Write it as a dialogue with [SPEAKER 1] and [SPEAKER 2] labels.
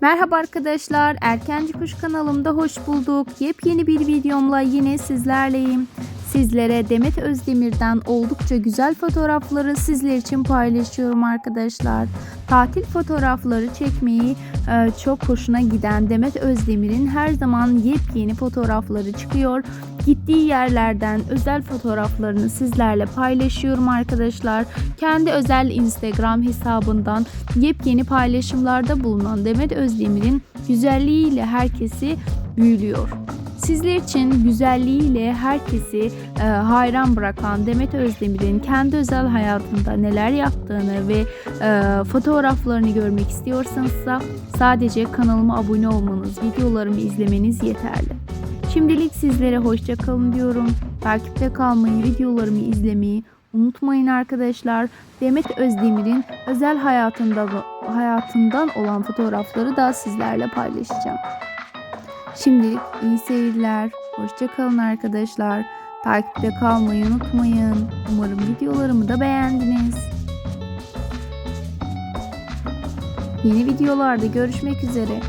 [SPEAKER 1] Merhaba arkadaşlar, Erkenci Kuş kanalımda hoş bulduk. Yepyeni bir videomla yine sizlerleyim. Sizlere Demet Özdemir'den oldukça güzel fotoğrafları sizler için paylaşıyorum arkadaşlar. Tatil fotoğrafları çekmeyi e, çok hoşuna giden Demet Özdemir'in her zaman yepyeni fotoğrafları çıkıyor. Gittiği yerlerden özel fotoğraflarını sizlerle paylaşıyorum arkadaşlar. Kendi özel Instagram hesabından yepyeni paylaşımlarda bulunan Demet Özdemir'in güzelliğiyle herkesi büyülüyor. Sizler için güzelliğiyle herkesi e, hayran bırakan Demet Özdemir'in kendi özel hayatında neler yaptığını ve e, fotoğraflarını görmek istiyorsanız da sadece kanalıma abone olmanız, videolarımı izlemeniz yeterli. Şimdilik sizlere hoşça kalın diyorum. Takipte kalmayı, videolarımı izlemeyi unutmayın arkadaşlar. Demet Özdemir'in özel hayatında hayatından olan fotoğrafları da sizlerle paylaşacağım. Şimdilik iyi seyirler. Hoşça kalın arkadaşlar. Takipte kalmayı unutmayın. Umarım videolarımı da beğendiniz. Yeni videolarda görüşmek üzere.